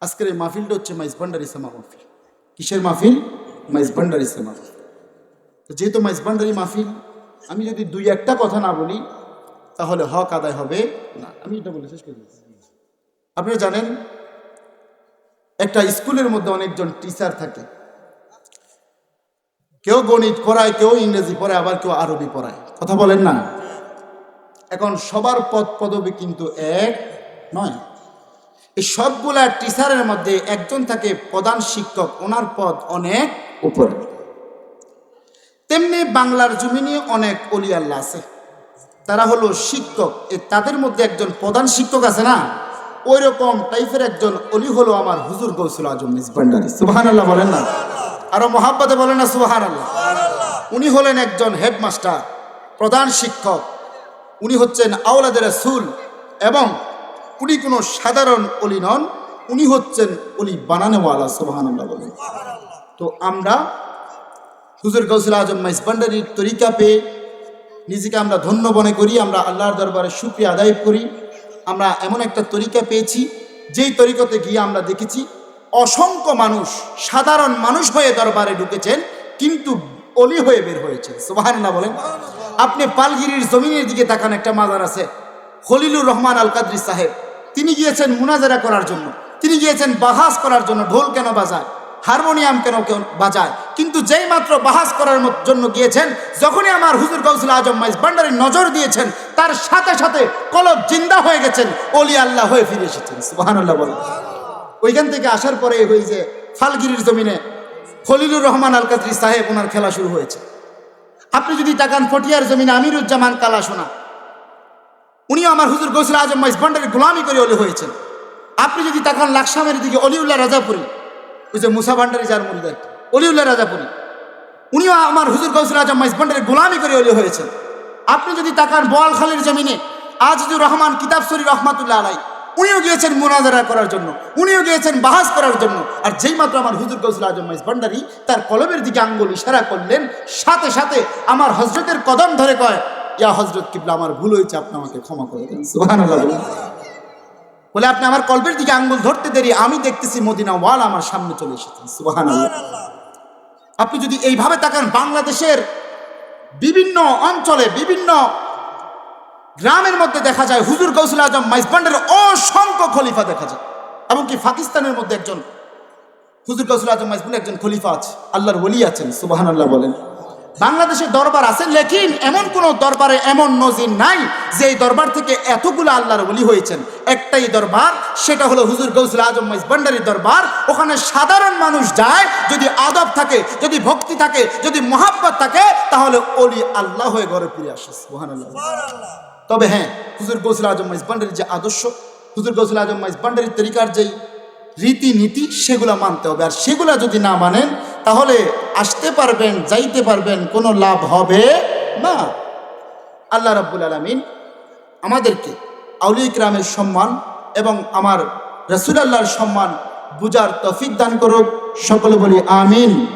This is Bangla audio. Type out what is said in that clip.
আজকের এই মাহফিলটা হচ্ছে মাইজ ভান্ডারি সেমা মাহফিল। কিসের মাহফিল? মাইজ ভান্ডারি সেমা মাহফিল। তো যেহেতু মাইজ ভান্ডারি মাহফিল, আমি যদি দুই একটা কথা না বলি, তাহলে হক আদায় হবে না। আমি এটা বলে শেষ করে। আপনারা জানেন, একটা স্কুলের মধ্যে অনেকজন টিচার থাকে। কেউ গণিত পড়ায়, কেউ ইংরেজি পড়ায়, আবার কেউ আরবি পড়ায়। কথা বলেন না। এখন সবার পদ পদবি কিন্তু এক, নয়। এই সবগুলা টিচারের মধ্যে একজন থাকে প্রধান শিক্ষক ওনার পদ অনেক উপরে। তেমনি বাংলার জমিনে অনেক অলি আল্লাহ আছে। তারা হলো শিক্ষক। তাদের মধ্যে একজন প্রধান শিক্ষক আছে না? ওই রকম টাইপের একজন অলি হলো আমার হুজুর গৌসুল আজম ভান্ডারি সুবাহান আল্লাহ বলেন না? আরও মহাব্বতে বলেন না? সুবাহান আল্লাহ উনি হলেন একজন হেডমাস্টার প্রধান শিক্ষক। উনি হচ্ছেন আওলাদের সুল এবং উনি কোনো সাধারণ অলি নন, উনি হচ্ছেন অলি বানানেওয়ালা আল্লাহ বলেন। তো আমরা হুজুর গৌসুল আজম মাইসবান্ডারির তরিকা পেয়ে নিজেকে আমরা ধন্য মনে করি, আমরা আল্লাহর দরবারে সুক্রিয়া আদায় করি। আমরা এমন একটা তরিকা পেয়েছি, যেই তরিকতে গিয়ে আমরা দেখেছি অসংখ্য মানুষ, সাধারণ মানুষ হয়ে দরবারে ঢুকেছেন, কিন্তু অলি হয়ে বের হয়েছে সোবাহান না বলেন। আপনি পালগিরির জমিনের দিকে তাকান, একটা মাজার আছে, খলিলুর রহমান আল কাদরি সাহেব। তিনি গিয়েছেন মুনাজারা করার জন্য। তিনি গিয়েছেন বাহাস করার জন্য, ঢোল কেন বাজায়? হারমোনিয়াম কেন কেউ বাজায়? কিন্তু যেই মাত্র বাহাস করার জন্য গিয়েছেন, যখনই আমার হুজুর গৌসুল আজম মাইজ ভান্ডারি নজর দিয়েছেন, তার সাথে সাথে কলব জিন্দা হয়ে গেছেন, অলি আল্লাহ হয়ে ফিরে এসেছেন। সুবাহান আল্লাহ বলেন। ওইখান থেকে আসার পরে ওই যে ফালগিরির জমিনে খলিলুর রহমান আল কাদরি সাহেব ওনার খেলা শুরু হয়েছে। আপনি যদি তাকান ফটিয়ার জমিনে আমিরুজ্জামান কালা শোনা উনিও আমার হুজুর গৌসুল আজম মাইজ ভান্ডারের গোলামি করে অলি হয়েছেন। আপনি যদি তাকান লাকসামের দিকে অলিউল্লাহ রাজাপুরী, ওই যে মুসা ভান্ডারি যার মুরিদার অলিউল্লাহ রাজাপুরী, উনিও আমার হুজুর গৌসুল আজম মাইজ ভান্ডারের গোলামি করে অলি হয়েছেন। আপনি যদি তাকান বোয়ালখালীর জমিনে, আজিজুর রহমান কিতাব শরী রহমাতুল্লাহ আলাই উনিও গিয়েছেন মুনাজারা করার জন্য, উনিও গিয়েছেন বাহাস করার জন্য, আর যেই মাত্র আমার হুজুর গৌসুল আজম মাইজ ভান্ডারি তার কলমের দিকে আঙ্গুল ইশারা করলেন, সাথে সাথে আমার হজরতের কদম ধরে কয় ইয়া হজরত কিবলা, আমার ভুল হয়েছে, আপনি আমাকে ক্ষমা করে দেন। বলুন। বলে, আপনি আমার কল্পের দিকে আঙ্গুল ধরতে দেরি, আমি দেখতেছি মদিনা ওয়াল আমার সামনে চলে এসেছেন সুবাহান আপনি যদি এইভাবে তাকান, বাংলাদেশের বিভিন্ন অঞ্চলে, বিভিন্ন গ্রামের মধ্যে দেখা যায়, হুজুর গৌসুল আজম মাইজবান্ডের অসংখ্য খলিফা দেখা যায়। এমনকি পাকিস্তানের মধ্যে একজন, হুজুর গৌসুল আজম মাইজবান্ডের একজন খলিফা আছে, আল্লাহর ওলি আছেন সুবাহান আল্লাহ বলেন। বাংলাদেশের দরবার আছে লেকিন এমন কোন দরবারে এমন নজির নাই যে এই দরবার থেকে এতগুলো আল্লাহর বলি হয়েছেন। একটাই দরবার সেটা হলো হুজুর গৌসুল আজম মাইজ ভান্ডারির দরবার। ওখানে সাধারণ মানুষ যায় যদি আদব থাকে যদি ভক্তি থাকে যদি মহাব্বত থাকে তাহলে অলি আল্লাহ হয়ে ঘরে ফিরে আসে তবে হ্যাঁ হুজুর গৌসুল আজম ভান্ডারির যে আদর্শ হুজুর গৌসুল আজম মাইজ ভান্ডারির তরিকার যেই রীতিনীতি সেগুলো মানতে হবে। আর সেগুলো যদি না মানেন তাহলে আসতে পারবেন, যাইতে পারবেন, কোনো লাভ হবে না। আল্লাহ রাব্বুল আলমিন আমাদেরকে আউলি ইকরামের সম্মান এবং আমার রসুল আল্লাহর সম্মান বুজার তফিক দান করুক। সকলে বলি আমিন।